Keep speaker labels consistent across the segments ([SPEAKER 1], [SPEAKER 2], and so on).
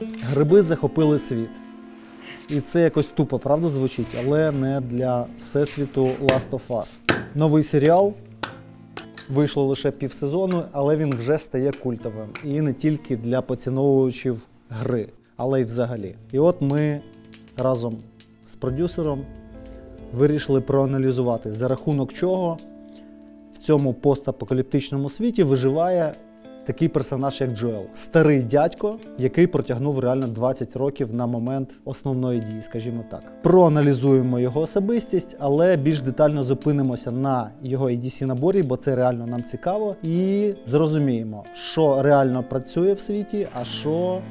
[SPEAKER 1] Гриби захопили світ. І це якось тупо, правда, звучить, але не для всесвіту Last of Us. Новий серіал. Вийшло лише півсезону, але він вже стає культовим. І не тільки для поціновувачів гри, але й взагалі. І от ми разом з продюсером вирішили проаналізувати, за рахунок чого в цьому постапокаліптичному світі виживає такий персонаж, як Джоел. Старий дядько, який протягнув реально 20 років на момент основної дії, скажімо так. Проаналізуємо його особистість, але більш детально зупинимося на його EDC наборі, бо це реально нам цікаво. І зрозуміємо, що реально працює в світі, а що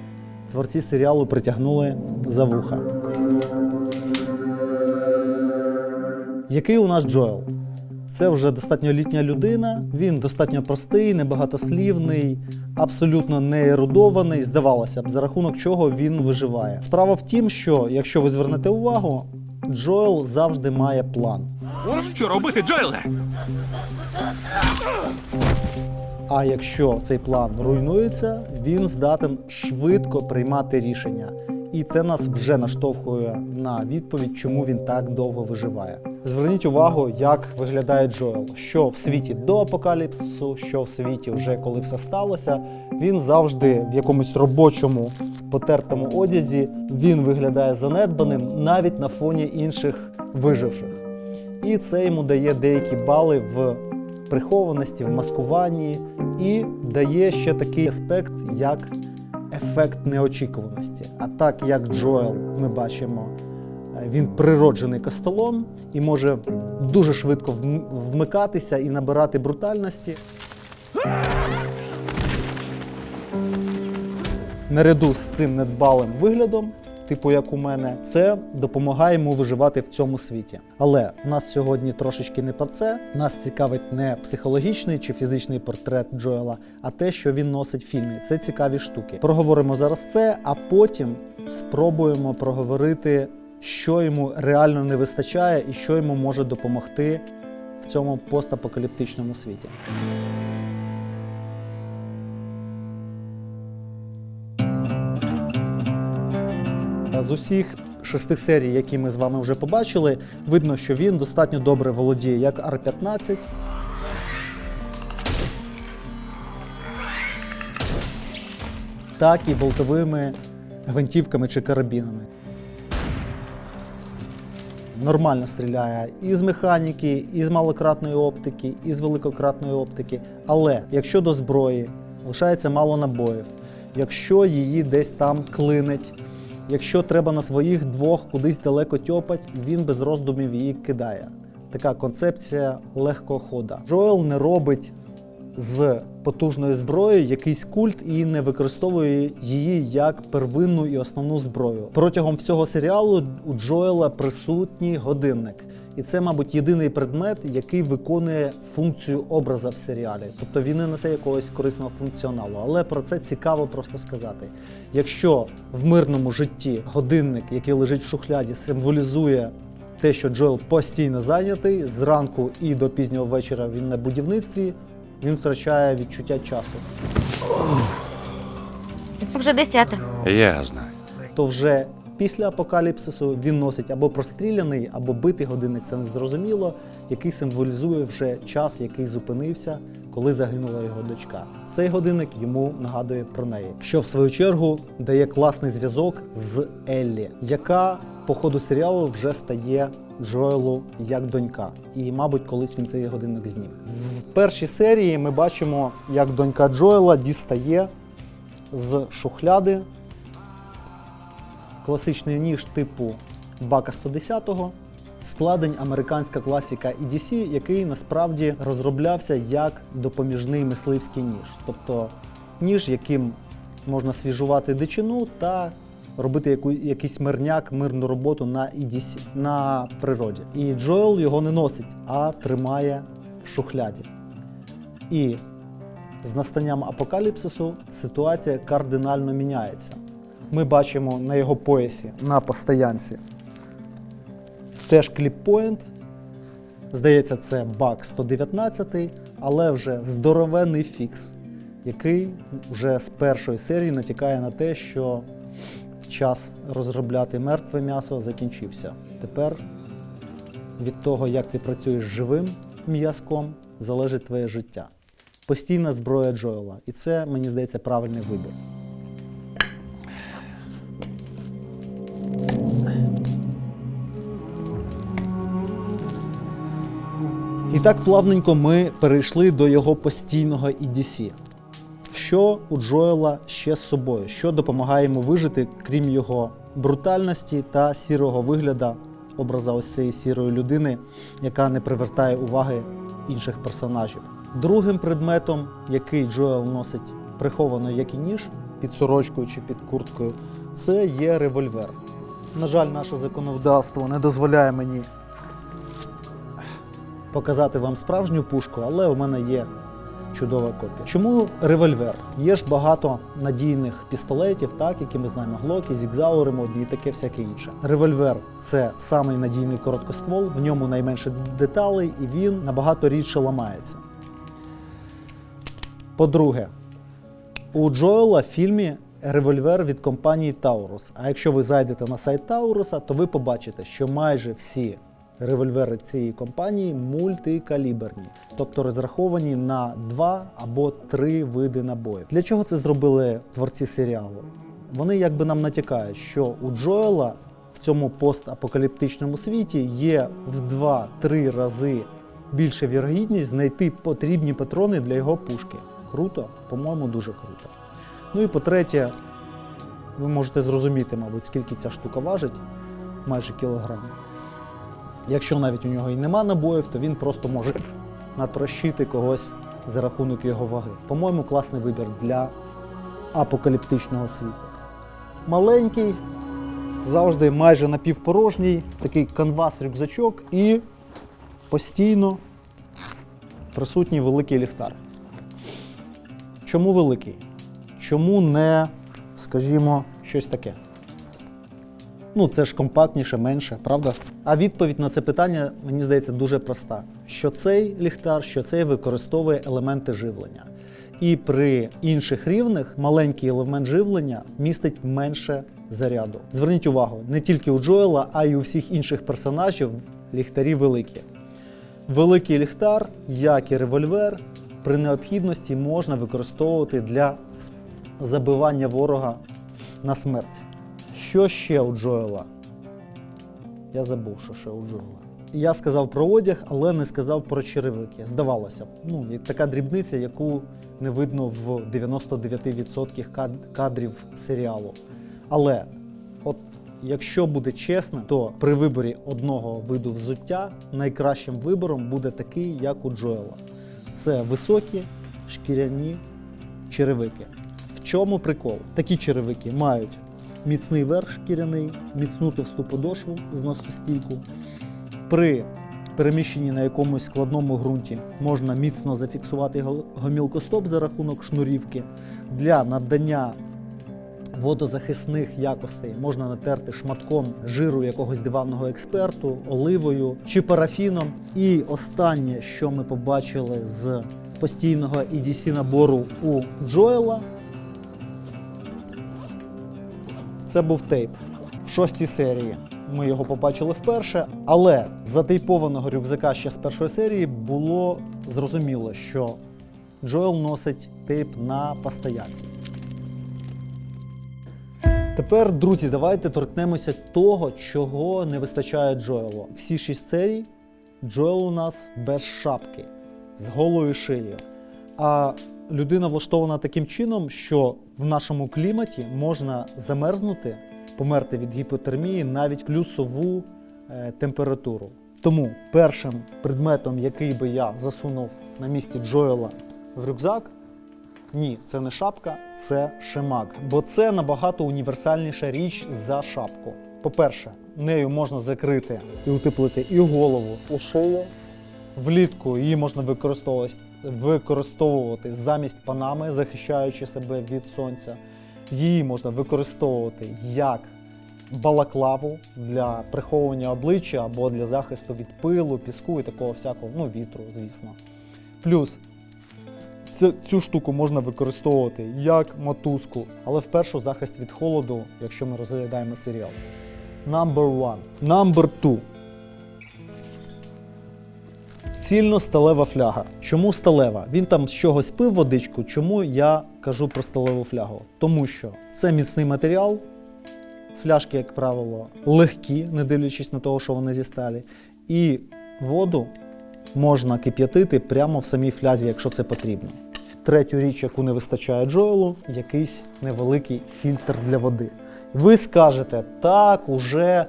[SPEAKER 1] творці серіалу притягнули за вуха. Який у нас Джоел? Це вже достатньо літня людина. Він достатньо простий, небагатослівний, абсолютно не ерудований. Здавалося б, за рахунок чого він виживає. Справа в тім, що якщо ви звернете увагу, Джоел завжди має план.
[SPEAKER 2] Що робити, Джоеле?
[SPEAKER 1] А якщо цей план руйнується, він здатен швидко приймати рішення. І це нас вже наштовхує на відповідь, чому він так довго виживає. Зверніть увагу, як виглядає Джоел. Що в світі до апокаліпсису, що в світі вже коли все сталося. Він завжди в якомусь робочому потертому одязі. Він виглядає занедбаним навіть на фоні інших виживших. І це йому дає деякі бали в прихованості, в маскуванні і дає ще такий аспект, як ефект неочікуваності. А так як Джоел, ми бачимо, е, він природжений костолом і може дуже швидко вмикатися і набирати брутальності. Наряду з цим недбалим виглядом, типу як у мене, це допомагає йому виживати в цьому світі. Але нас сьогодні трошечки не про це. Нас цікавить не психологічний чи фізичний портрет Джоела, а те, що він носить в фільмі. Це цікаві штуки. Проговоримо зараз це, а потім спробуємо проговорити, що йому реально не вистачає і що йому може допомогти в цьому постапокаліптичному світі. З усіх шести серій, які ми з вами вже побачили, видно, що він достатньо добре володіє як Ар-15. Так і болтовими гвинтівками чи карабінами. Нормально стріляє і з механіки, і з малократної оптики, і з великократної оптики. Але якщо до зброї лишається мало набоїв, якщо її десь там клинить, якщо треба на своїх двох кудись далеко тьопать, він без роздумів її кидає. Така концепція легкого хода. Джоел не робить з потужної зброї якийсь культ і не використовує її як первинну і основну зброю. Протягом всього серіалу у Джоела присутній годинник. І це, мабуть, єдиний предмет, який виконує функцію образа в серіалі. Тобто він не несе якогось корисного функціоналу. Але про це цікаво просто сказати. Якщо в мирному житті годинник, який лежить в шухляді, символізує те, що Джоел постійно зайнятий, зранку і до пізнього вечора він на будівництві, він втрачає відчуття часу.
[SPEAKER 3] Це вже десяте.
[SPEAKER 2] Я знаю.
[SPEAKER 1] То вже після апокаліпсису він носить або простріляний, або битий годинник, це незрозуміло, який символізує вже час, який зупинився, коли загинула його дочка. Цей годинник йому нагадує про неї, що в свою чергу дає класний зв'язок з Еллі, яка по ходу серіалу вже стає Джоелу як донька. І, мабуть, колись він цей годинник зніме. В першій серії ми бачимо, як донька Джоела дістає з шухляди класичний ніж типу Бака 110-го, складень американська класіка EDC, який насправді розроблявся як допоміжний мисливський ніж. Тобто ніж, яким можна свіжувати дичину та робити яку, якийсь мирняк, мирну роботу на EDC, на природі. І Джоел його не носить, а тримає в шухляді. І з настанням апокаліпсису ситуація кардинально міняється. Ми бачимо на його поясі на постоянці теж кліппоінт. Здається, це бак 119, але вже здоровенний фікс, який вже з першої серії натякає на те, що час розробляти мертве м'ясо закінчився. Тепер від того, як ти працюєш живим м'язком, залежить твоє життя. Постійна зброя Джоела. І це, мені здається, правильний вибір. І так плавненько ми перейшли до його постійного EDC. Що у Джоела ще з собою? Що допомагає йому вижити, крім його брутальності та сірого вигляду образа ось цієї сірої людини, яка не привертає уваги інших персонажів. Другим предметом, який Джоел носить приховано, як і ніж, під сорочкою чи під курткою, це є револьвер. На жаль, наше законодавство не дозволяє мені показати вам справжню пушку, але у мене є чудова копія. Чому револьвер? Є ж багато надійних пістолетів, так, які ми знаємо, глоки, зігзаури моді і таке всяке інше. Револьвер це самий надійний короткоствол, в ньому найменше деталей, і він набагато рідше ламається. По-друге, у Джоела в фільмі револьвер від компанії Taurus. А якщо ви зайдете на сайт Тауруса, то ви побачите, що майже всі револьвери цієї компанії мультикаліберні, тобто розраховані на два або три види набоїв. Для чого це зробили творці серіалу? Вони якби нам натякають, що у Джоела в цьому постапокаліптичному світі є в 2-3 рази більша вірогідність знайти потрібні патрони для його пушки. Круто? По-моєму, дуже круто. Ну і по-третє, ви можете зрозуміти, мабуть, скільки ця штука важить, майже кілограм. Якщо навіть у нього і нема набоїв, то він просто може натрощити когось за рахунок його ваги. По-моєму, класний вибір для апокаліптичного світу. Маленький, завжди майже напівпорожній, такий канвас-рюкзачок і постійно присутній великий ліхтар. Чому великий? Чому не, скажімо, щось таке? Ну, це ж компактніше, менше, правда? А відповідь на це питання, мені здається, дуже проста: що цей ліхтар, що цей використовує елементи живлення. І при інших рівнях маленький елемент живлення містить менше заряду. Зверніть увагу, не тільки у Джоела, а й у всіх інших персонажів ліхтарі великі. Великий ліхтар, як і револьвер, при необхідності можна використовувати для забивання ворога на смерть. Що ще у Джоела? Я забув, що ще у Джоела. Я сказав про одяг, але не сказав про черевики. Здавалося б, ну, така дрібниця, яку не видно в 99% кадрів серіалу. Але от якщо буде чесно, то при виборі одного виду взуття найкращим вибором буде такий, як у Джоела. Це високі шкіряні черевики. В чому прикол? Такі черевики мають міцний верх шкіряний, міцну товсту подошву зносостійку. При переміщенні на якомусь складному ґрунті можна міцно зафіксувати гомілкостоп за рахунок шнурівки. Для надання водозахисних якостей можна натерти шматком жиру якогось диванного експерту, оливою чи парафіном. І останнє, що ми побачили з постійного EDC набору у Джоела, це був тейп в шостій серії. Ми його побачили вперше, але затейпованого рюкзака ще з першої серії було зрозуміло, що Джоел носить тейп на постоянці. Тепер, друзі, давайте торкнемося того, чого не вистачає Джоелу. Всі шість серій Джоел у нас без шапки, з голою шиєю. А людина влаштована таким чином, що в нашому кліматі можна замерзнути, померти від гіпотермії навіть плюсову е, температуру. Тому першим предметом, який би я засунув на місці Джоела в рюкзак, ні, це не шапка, це шемак. Бо це набагато універсальніша річ за шапку. По-перше, нею можна закрити і утеплити і голову, і шию. Влітку її можна використовувати, замість панами, захищаючи себе від сонця. Її можна використовувати як балаклаву для приховування обличчя або для захисту від пилу, піску і такого всякого, ну, вітру, звісно. Плюс Цю, цю штуку можна використовувати як мотузку, але вперше захист від холоду, якщо ми розглядаємо серіал. Number one. Number two. Цільно сталева фляга. Чому сталева? Він там з чогось пив водичку. Чому я кажу про сталеву флягу? Тому що це міцний матеріал. Фляжки, як правило, легкі, не дивлячись на те, що вони зі сталі. І воду можна кип'ятити прямо в самій флязі, якщо це потрібно. Третю річ, яку не вистачає Джоелу, якийсь невеликий фільтр для води. Ви скажете, так, уже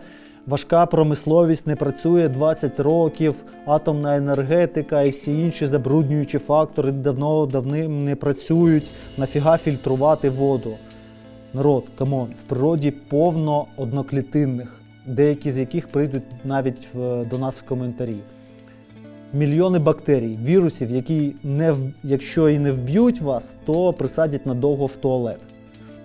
[SPEAKER 1] важка промисловість не працює 20 років, атомна енергетика і всі інші забруднюючі фактори давно давним не працюють. Нафіга фільтрувати воду? Народ, камон, в природі повно одноклітинних, деякі з яких прийдуть навіть в- до нас в коментарі. Мільйони бактерій, вірусів, які не в- якщо і не вб'ють вас, то присадять надовго в туалет.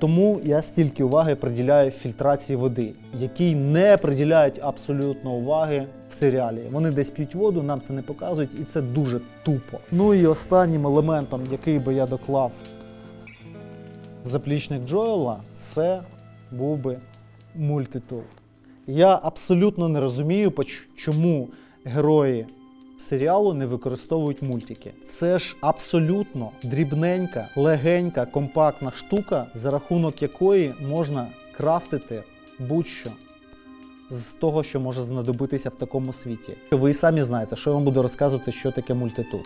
[SPEAKER 1] Тому я стільки уваги приділяю фільтрації води, якій не приділяють абсолютно уваги в серіалі. Вони десь п'ють воду, нам це не показують, і це дуже тупо. Ну і останнім елементом, який би я доклав заплічник Джоела, це був би мультитул. Я абсолютно не розумію, чому герої серіалу не використовують мультики. Це ж абсолютно дрібненька, легенька, компактна штука, за рахунок якої можна крафтити будь-що з того, що може знадобитися в такому світі. Ви і самі знаєте, що я вам буду розказувати, що таке мультитул.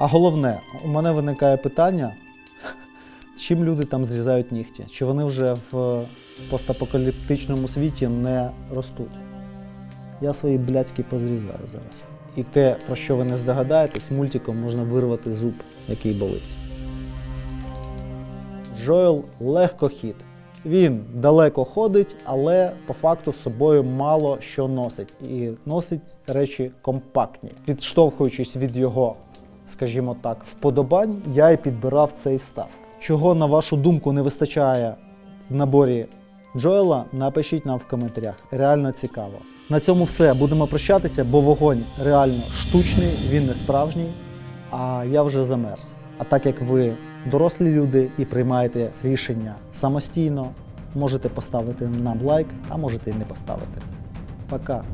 [SPEAKER 1] А головне, у мене виникає питання, чим люди там зрізають нігті? Чи вони вже в постапокаліптичному світі не ростуть? Я свої блядські позрізаю зараз. І те, про що ви не здогадаєтесь, мультиком можна вирвати зуб, який болить. Джоел легкохід. Він далеко ходить, але по факту з собою мало що носить. І носить речі компактні. Відштовхуючись від його, скажімо так, вподобань, я і підбирав цей став. Чого, на вашу думку, не вистачає в наборі Джоела, напишіть нам в коментарях. Реально цікаво. На цьому все. Будемо прощатися, бо вогонь реально штучний, він не справжній, а я вже замерз. А так як ви дорослі люди і приймаєте рішення самостійно, можете поставити нам лайк, а можете і не поставити. Пока.